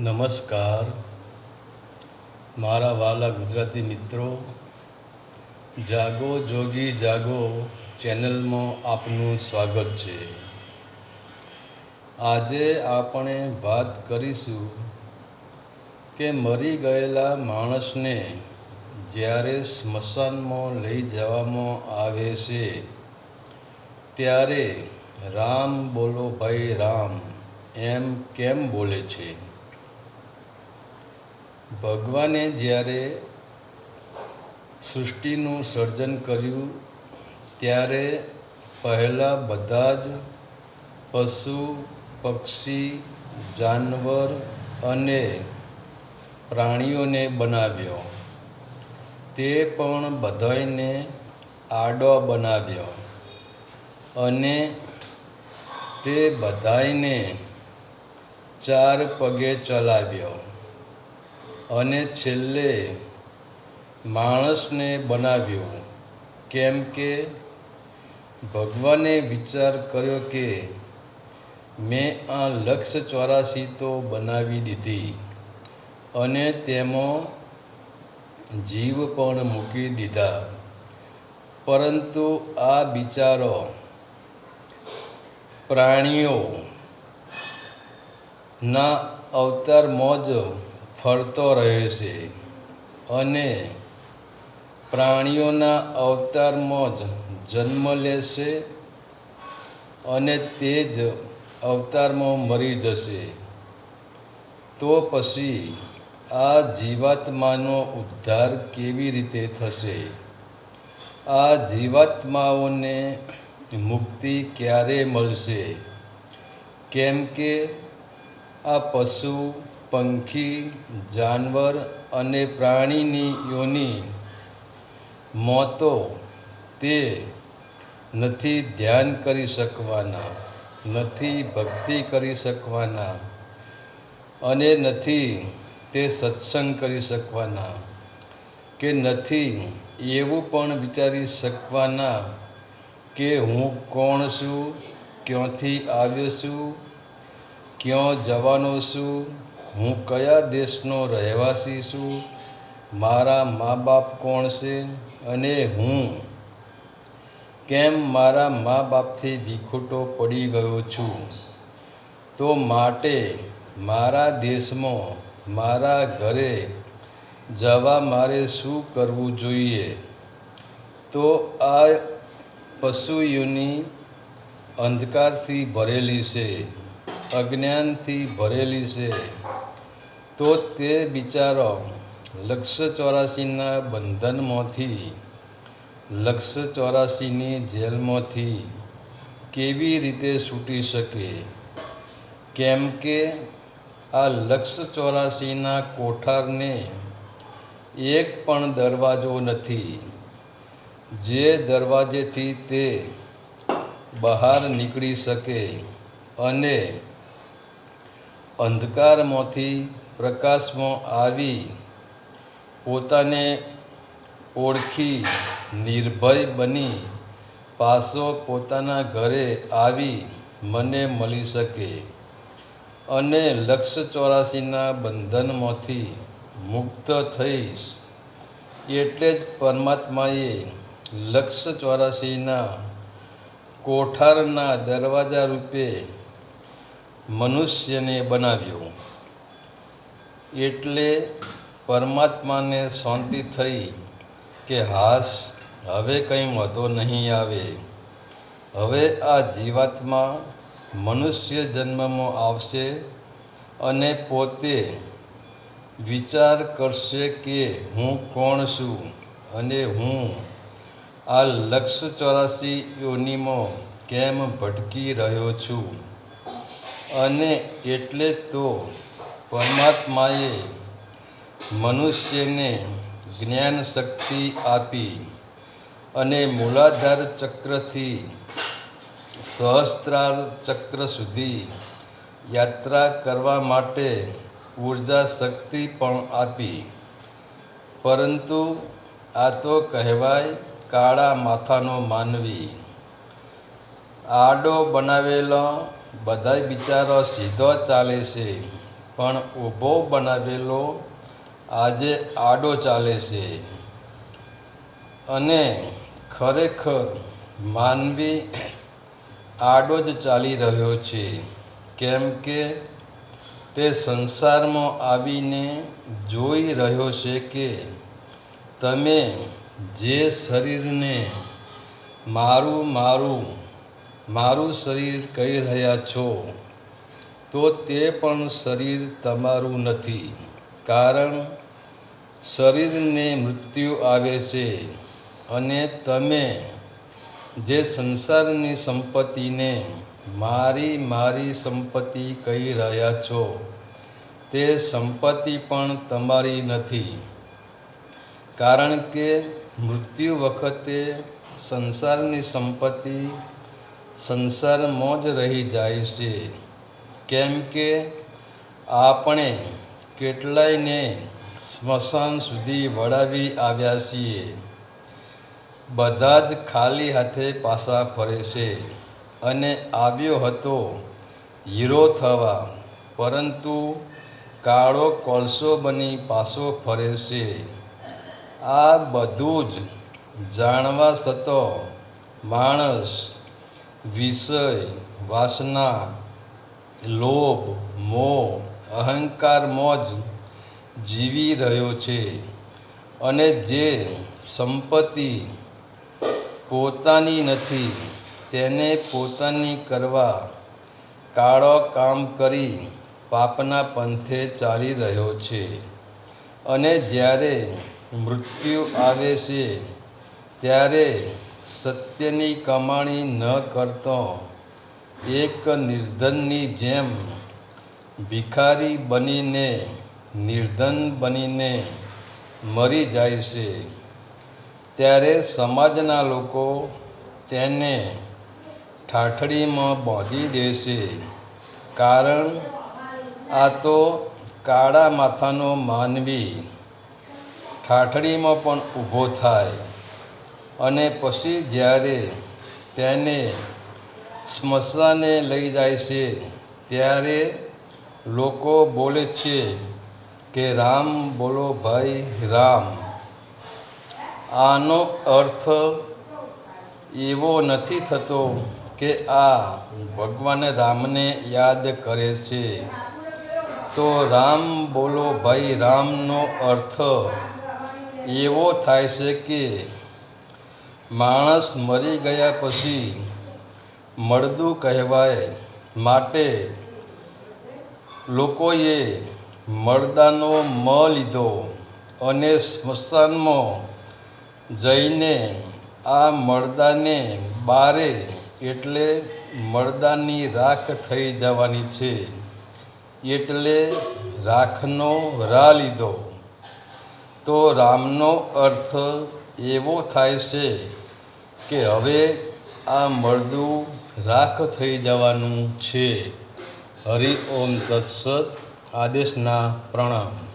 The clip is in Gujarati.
નમસ્કાર. મારા વાલા ગુજરાતી મિત્રો, જાગો જોગી જાગો ચેનલમાં આપનું સ્વાગત છે. આજે આપણે વાત કરીશું કે મરી ગયેલા માણસને જ્યારે સ્મશાનમાં લઈ જવામાં આવે છે, ત્યારે રામ બોલો ભાઈ રામ, એમ કેમ બોલે છે? ભગવાને જ્યારે સૃષ્ટિનું સર્જન કર્યું, ત્યારે પહેલાં બધા જ પશુ, પક્ષી, જાનવર અને પ્રાણીઓને બનાવ્યો. તે પણ બધાને આડો બનાવ્યો અને તે બધાને ચાર પગે ચલાવ્યો. અને છેલ્લે માણસને બનાવ્યો. કેમ કે ભગવાને વિચાર કર્યો કે મેં આ લક્ષ ચોરાસી તો બનાવી દીધી અને તેમાં જીવ પણ મૂકી દીધા. પરંતુ આ બિચારો પ્રાણીઓ ના અવતારમાં જ ફરતો રહે છે અને પ્રાણીઓના અવતારમાં જ જન્મ લેશે અને તે જ અવતારમાં મરી જશે. તો પછી આ જીવાત્માનો ઉદ્ધાર કેવી રીતે થશે? આ જીવાત્માઓને મુક્તિ ક્યારે મળશે? કેમ કે આ પશુ પંખી, જાનવર અને પ્રાણીની યોની મોતો તે નથી ધ્યાન કરી શકવાના, નથી ભક્તિ કરી શકવાના અને નથી તે સત્સંગ કરી શકવાના કે નથી એવું પણ વિચારી શકવાના કે હું કોણ છું, ક્યાંથી આવ્યો છું, ક્યાં જવાનો છું હું કયા દેશનો રહેવાસી છું? મારા મા બાપ કોણ છે અને હું કેમ મારા મા બાપથી વિખૂટો પડી ગયો છું? તો માટે મારા દેશમાં, મારા ઘરે જવા મારે શું કરવું જોઈએ? તો આ પશુઓની અંધકારથી ભરેલી છે. અજ્ઞાનથી ભરેલી છે, તો તે બિચારો લક્ષ ચોરાસીના બંધનમાંથી, લક્ષ ચોરાસીની જેલમાંથી કેવી રીતે છૂટી શકે? કેમ કે આ લક્ષ ચોરાસીના કોઠારને એક પણ દરવાજો નથી. જે દરવાજેથી તે બહાર નીકળી શકે અને અંધકારમાંથી પ્રકાશમાં આવી પોતાને ઓળખી, નિર્ભય બની પાછો પોતાના ઘરે આવી મને મળી શકે અને લક્ષ ચોરાસીના બંધનમાંથી મુક્ત થઈશ. એટલે જ પરમાત્માએ લક્ષ ચોરાસીના કોઠારના દરવાજા રૂપે મનુષ્યને બનાવ્યો. એટલે પરમાત્માને શાંતિ થઈ કે હાશ, હવે કંઈ વાંધો નહીં આવે. હવે આ જીવાત્મા મનુષ્ય જન્મમાં આવશે અને પોતે વિચાર કરશે કે હું કોણ છું અને હું આ લક્ષ ચોરાસી યોનિમાં કેમ ભટકી રહ્યો છું. અને એટલે તો પરમાત્માએ મનુષ્યને જ્ઞાન શક્તિ આપી અને મૂલાધાર ચક્રથી સહસ્ત્રાર ચક્ર સુધી યાત્રા કરવા માટે ઊર્જા શક્તિ પણ આપી. પરંતુ આ તો કહેવાય કાળા માથાનો માનવી. આડો બનાવેલો બધાય બિચારો સીધો ચાલે છે. પણ ઊભો બનાવેલો આજે આડો ચાલે છે. અને ખરેખર માનવી આડો જ ચાલી રહ્યો છે. કેમ કે તે સંસારમાં આવીને જોઈ રહ્યો છે કે તમે જે શરીરને મારું મારું મારું શરીર કહી રહ્યા છો, તો તે પણ શરીર તમારું નથી. કારણ શરીરને મૃત્યુ આવે છે અને તમે જે સંસારની સંપત્તિને મારી મારી સંપત્તિ કહી રહ્યા છો, તે સંપત્તિ પણ તમારી નથી. કારણ કે મૃત્યુ વખતે સંસારની સંપત્તિ સંસારમાં જ રહી જાય છે. કેમ કે આપણે કેટલાયને સ્મશાન સુધી વળાવી આવ્યા છીએ. બધા જ ખાલી હાથે પાછા ફરે છે અને આવ્યો હતો હીરો થવા, પરંતુ કાળો કોલસો બની પાછો ફરે છે. આ બધું જ જાણવા છતાં માણસ વિષય, વાસના, લોભ, મોહ અહંકારમાં જ જીવી રહ્યો છે અને જે સંપત્તિ પોતાની નથી, તેને પોતાની કરવા કાળો કામ કરી પાપના પંથે ચાલી રહ્યો છે. અને જ્યારે મૃત્યુ આવે છે, ત્યારે સત્યની કમાણી ન કરતો, એક નિર્ધનની જેમ ભિખારી બનીને, નિર્ધન બનીને મરી જાય છે. ત્યારે સમાજના લોકો તેને ઠાઠડીમાં બાંધી દેશે કારણ આ તો કાળા માથાનો માનવી ઠાઠડીમાં પણ ઊભો થાય. અને પછી જ્યારે તેને સ્મશાને લઈ જાય છે, ત્યારે લોકો બોલે છે કે, રામ બોલો ભાઈ, રામ. આનો અર્થ એવો નથી થતો કે આ ભગવાન રામને યાદ કરે છે. તો રામ બોલો ભાઈ, રામનો અર્થ એવો થાય છે કે માણસ મરી ગયા પછી મળદું કહેવાય. માટે લોકોએ મળદાનો મ લીધો અને સ્મશાનમાં જઈને આ મળદાને બારે એટલે મળદાની રાખ થઈ જવાની છે. એટલે રાખનો રા લીધો. તો રામનો અર્થ એવો થાય છે કે હવે આ મળદું રાખ થઈ જવાનું છે. હરિ ઓમ તત્સત. આદેશના પ્રણામ.